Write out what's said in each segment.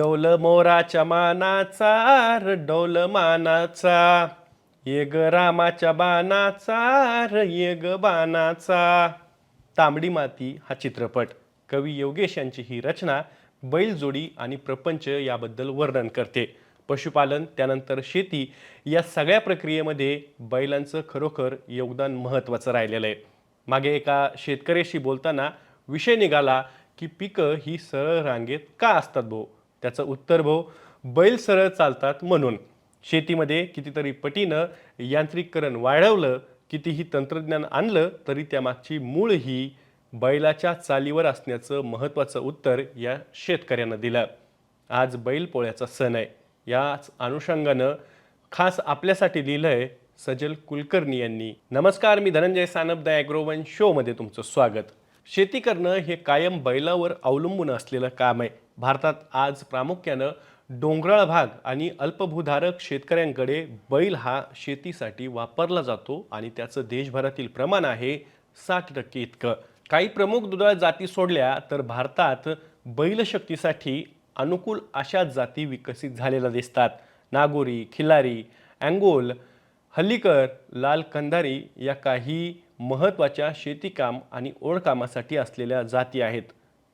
डौल मोराच्या मानाचा र डौल मानाचा. ये ग रामाच्या बाणाचा र ये ग बाणाचा. तांबडी माती हा चित्रपट. कवी योगेश यांची ही रचना बैलजोडी आणि प्रपंच याबद्दल वर्णन करते. पशुपालन त्यानंतर शेती या सगळ्या प्रक्रियेमध्ये बैलांचं खरोखर योगदान महत्त्वाचं राहिलेलं आहे. मागे एका शेतकऱ्याशी बोलताना विषय निघाला की पिकं ही सरळ रांगेत का असतात भाऊ त्याचं उत्तर भाऊ बैल सरळ चालतात म्हणून. शेतीमध्ये कितीतरी पटीनं यांत्रिकरण वाढवलं कितीही तंत्रज्ञान आणलं तरी त्यामागची मूळ ही बैलाच्या चालीवर असण्याचं महत्त्वाचं उत्तर या शेतकऱ्यानं दिलं. आज बैलपोळ्याचा सण आहे. याच अनुषंगानं खास आपल्यासाठी लिहिलं आहे सजल कुलकर्णी यांनी. नमस्कार मी धनंजय सानप द ॲग्रोवन शोमध्ये तुमचं स्वागत. शेती करणं हे कायम बैलावर अवलंबून असलेलं काम आहे. भारतात आज प्रामुख्यानं डोंगराळ भाग आणि अल्पभूधारक शेतकऱ्यांकडे बैल हा शेतीसाठी वापरला जातो आणि त्याचं देशभरातील प्रमाण आहे साठ टक्के इतकं. काही प्रमुख दुधाळ जाती सोडल्या तर भारतात बैलशक्तीसाठी अनुकूल अशा जाती विकसित झालेल्या दिसतात. नागोरी खिलारी अँगोल हल्लीकर लाल कंधारी या काही महत्त्वाच्या शेतीकाम आणि ओढकामासाठी असलेल्या जाती आहेत.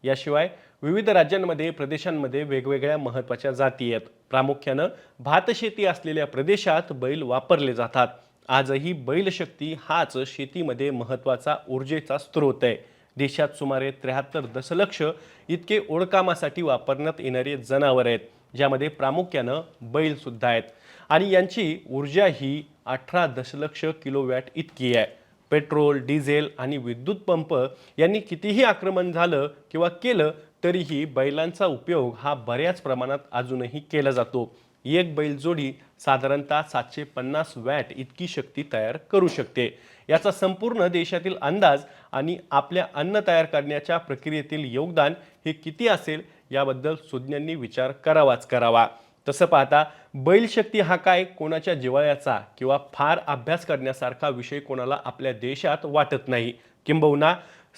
याशिवाय विविध राज्यांमध्ये प्रदेशांमध्ये वेगवेगळ्या महत्त्वाच्या जाती आहेत. प्रामुख्यानं भातशेती असलेल्या प्रदेशात बैल वापरले जातात. आजही बैलशक्ती हाच शेतीमध्ये महत्त्वाचा ऊर्जेचा स्रोत आहे. देशात सुमारे त्र्याहत्तर दशलक्ष इतके ओढकामासाठी वापरण्यात येणारे जनावर आहेत ज्यामध्ये प्रामुख्यानं बैलसुद्धा आहेत. आणि यांची ऊर्जा ही अठरा दशलक्ष किलोवॅट इतकी आहे. पेट्रोल डिझेल आणि विद्युत पंप यांनी कितीही आक्रमण झालं किंवा केलं तरीही बैलांचा उपयोग हा बऱ्याच प्रमाणात अजूनही केला जातो. एक बैलजोडी साधारणतः सातशे पन्नास वॅट इतकी शक्ती तयार करू शकते. याचा संपूर्ण देशातील अंदाज आणि आपल्या अन्न तयार करण्याच्या प्रक्रियेतील योगदान हे किती असेल याबद्दल सुज्ञांनी विचार करावाच करावा. तसं पाहता बैलशक्ती हा काय कोणाच्या जिवाळ्याचा किंवा फार अभ्यास करण्यासारखा विषय कोणाला आपल्या देशात वाटत नाही? किंबहुना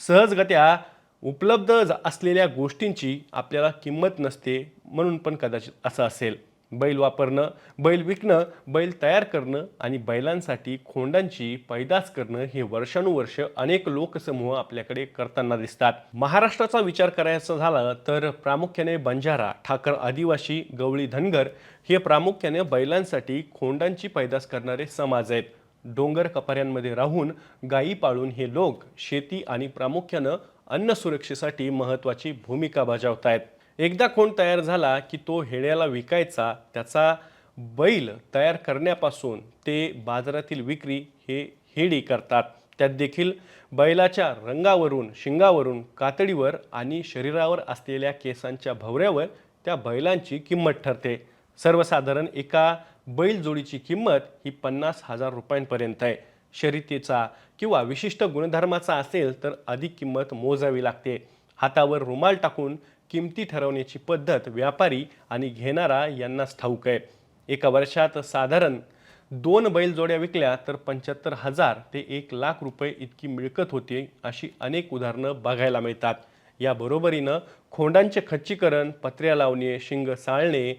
सहजगत्या उपलब्ध ज- असलेल्या गोष्टींची आपल्याला किंमत नसते म्हणून पण कदाचित असं असेल. बैल वापरणं बैल विकणं बैल तयार करणं आणि बैलांसाठी खोंडांची पैदास करणं हे वर्षानुवर्ष अनेक लोकसमूह आपल्याकडे करताना दिसतात. महाराष्ट्राचा विचार करायचा झाला तर प्रामुख्याने बंजारा ठाकर आदिवासी गवळी धनगर हे प्रामुख्याने बैलांसाठी खोंडांची पैदास करणारे समाज आहेत. डोंगर कपाऱ्यांमध्ये राहून गायी पाळून हे लोक शेती आणि प्रामुख्यानं अन्न सुरक्षेसाठी महत्त्वाची भूमिका बजावत आहेत एकदा कोण तयार झाला की तो हेड्याला विकायचा त्याचा बैल तयार करण्यापासून ते बाजारातील विक्री हे हेडी करतात. त्यात देखील बैलाच्या रंगावरून शिंगावरून कातडीवर आणि शरीरावर असलेल्या केसांच्या भवऱ्यावर त्या बैलांची किंमत ठरते. सर्वसाधारण एका बैल जोडीची किंमत ही पन्नास हजार रुपयांपर्यंत आहे. शर्यतीचा किंवा विशिष्ट गुणधर्माचा असेल तर अधिक किंमत मोजावी लागते. हातावर रुमाल टाकून किमती ठरवण्याची पद्धत व्यापारी आणि घेणारा यांनाच ठाऊक आहे. एका वर्षात साधारण दोन बैलजोड्या विकल्या तर पंच्याहत्तर हजार ते एक लाख रुपये इतकी मिळकत होते अशी अनेक उदाहरणं बघायला मिळतात. या बरोबरीनं खोंडांचे खच्चीकरण पत्र्या लावणे शिंग साळणे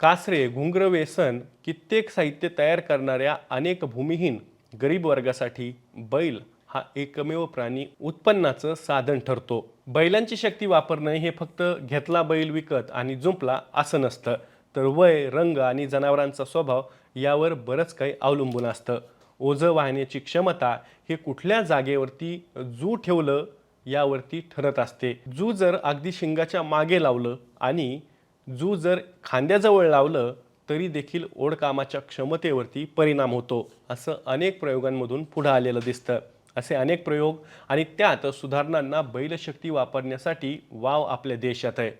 कासरे घुंगर वेसन कित्येक साहित्य तयार करणाऱ्या अनेक भूमिहीन गरीब वर्गासाठी बैल हा एकमेव प्राणी उत्पन्नाचं साधन ठरतो. बैलांची शक्ती वापरणं हे फक्त घेतला बैल विकत आणि जुंपला असं नसतं. तर वय रंग आणि जनावरांचा स्वभाव यावर बरंच काही अवलंबून असतं. ओझं वाहण्याची क्षमता हे कुठल्या जागेवरती जू ठेवलं यावरती ठरत असते. जू जर अगदी शिंगाच्या मागे लावलं आणि जू जर खांद्याजवळ लावलं तरी देखील ओढकामाच्या क्षमतेवरती परिणाम होतो असं अनेक प्रयोगांमधून पुढं आलेलं दिसतं. असे अनेक प्रयोग आणि त्यात सुधारणांना बैलशक्ती वापरण्यासाठी वाव आपल्या देशात आहे.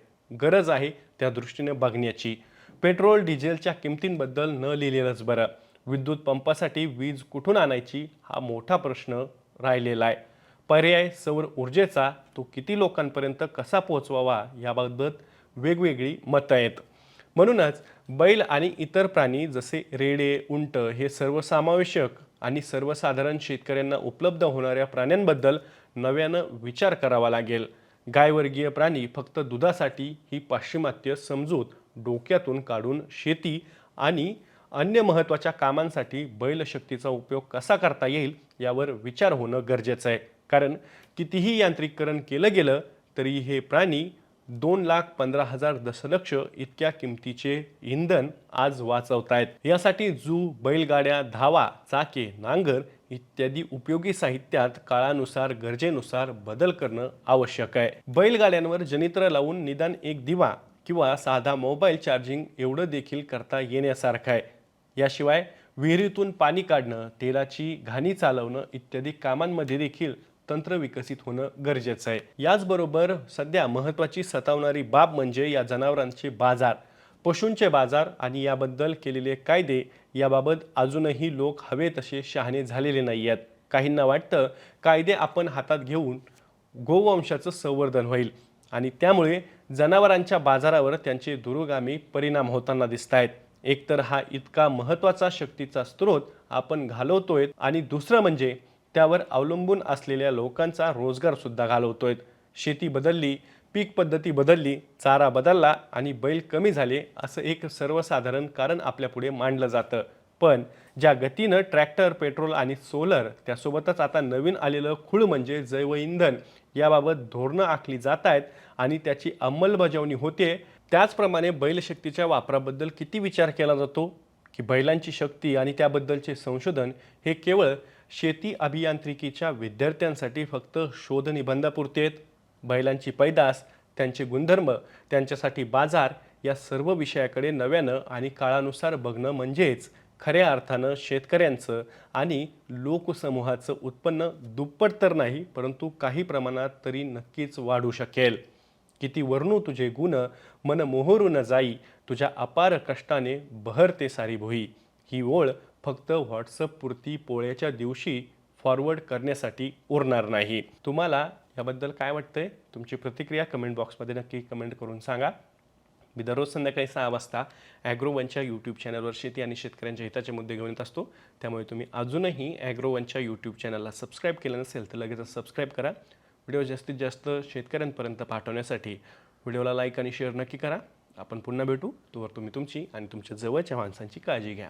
गरज आहे त्या दृष्टीने बघण्याची. पेट्रोल डिझेलच्या किमतींबद्दल न लिहिलेलंच बरं. विद्युत पंपासाठी वीज कुठून आणायची हा मोठा प्रश्न राहिलेला आहे. पर्याय सौर ऊर्जेचा तो किती लोकांपर्यंत कसा पोहोचवावा याबाबत वेगवेगळी मतं आहेत. म्हणूनच बैल आणि इतर प्राणी जसे रेडे उंट हे सर्वसमावेशक आणि सर्वसाधारण शेतकऱ्यांना उपलब्ध होणाऱ्या प्राण्यांबद्दल नव्यानं विचार करावा लागेल. गायवर्गीय प्राणी फक्त दुधासाठी ही पाश्चिमात्य समजूत डोक्यातून काढून शेती आणि अन्य महत्त्वाच्या कामांसाठी बैलशक्तीचा उपयोग कसा करता येईल यावर विचार होणं गरजेचं आहे. कारण कितीही यांत्रिकीकरण केलं गेलं तरी हे प्राणी दोन लाख पंधरा हजार दशलक्ष इतक्या किमतीचे इंधन आज वाचवतायत. यासाठी जू बैलगाड्या धावा चाके नांगर इत्यादी उपयोगी साहित्यात काळानुसार गरजेनुसार बदल करणं आवश्यक आहे. बैलगाड्यांवर जनित्र लावून निदान एक दिवा किंवा साधा मोबाईल चार्जिंग एवढं देखील करता येण्यासारखं आहे. याशिवाय विहिरीतून पाणी काढणं तेलाची घाणी चालवणं इत्यादी कामांमध्ये देखील तंत्र विकसित होणं गरजेचं आहे. याचबरोबर सध्या महत्त्वाची सतावणारी बाब म्हणजे या जनावरांचे बाजार. पशूंचे बाजार आणि याबद्दल केलेले कायदे याबाबत अजूनही लोक हवे तसे शहाणे झालेले नाही आहेत. काहींना वाटतं कायदे आपण हातात घेऊन गोवंशाचं संवर्धन होईल आणि त्यामुळे जनावरांच्या बाजारावर त्यांचे दुरोगामी परिणाम होताना दिसत आहेत एकतर हा इतका महत्त्वाचा शक्तीचा स्रोत आपण घालवतोय आणि दुसरं म्हणजे त्यावर अवलंबून असलेल्या लोकांचा रोजगारसुद्धा घालवतो घालवतोय शेती बदलली पीक पद्धती बदलली चारा बदलला आणि बैल कमी झाले असं एक सर्वसाधारण कारण आपल्यापुढे मांडलं जातं. पण ज्या गतीनं ट्रॅक्टर पेट्रोल आणि सोलर त्यासोबतच आता नवीन आलेलं खूळ म्हणजे जैवइंधन याबाबत धोरणं आखली जात आहेत आणि त्याची अंमलबजावणी होते त्याचप्रमाणे बैलशक्तीच्या वापराबद्दल किती विचार केला जातो? की बैलांची शक्ती आणि त्याबद्दलचे संशोधन हे केवळ शेती अभियांत्रिकीच्या विद्यार्थ्यांसाठी फक्त शोधनिबंधापुरते आहेत बैलांची पैदास त्यांचे गुणधर्म त्यांच्यासाठी बाजार या सर्व विषयाकडे नव्यानं आणि काळानुसार बघणं म्हणजेच खऱ्या अर्थानं शेतकऱ्यांचं आणि लोकसमूहाचं उत्पन्न दुप्पट तर नाही परंतु काही प्रमाणात तरी नक्कीच वाढू शकेल. किती वर्णू तुझे गुण मन मोहरून जाई तुझ्या अपार कष्टाने बहरते सारी भोई. ही ओळ फक्त व्हॉट्सअपपुरती पोळ्याच्या दिवशी फॉरवर्ड करण्यासाठी उरणार नाही. तुम्हाला याबद्दल काय वाटतंय? तुमची प्रतिक्रिया कमेंट बॉक्समध्ये नक्की कमेंट करून सांगा. मी दररोज संध्याकाळी सहा वाजता ॲग्रोवनच्या यूट्यूब चॅनलवर शेती आणि शेतकऱ्यांच्या हिताचे मुद्दे घेऊन येत असतो. त्यामुळे तुम्ही अजूनही ॲग्रोवनच्या यूट्यूब चॅनलला सबस्क्राईब केलं नसेल तर लगेचच सबस्क्राईब करा. व्हिडिओ जास्तीत जास्त शेतकऱ्यांपर्यंत पाठवण्यासाठी व्हिडिओला लाईक आणि शेअर नक्की करा. आपण पुन्हा भेटू. तोवर तुम्ही तुमची आणि तुमच्या जवळच्या माणसांची काळजी घ्या.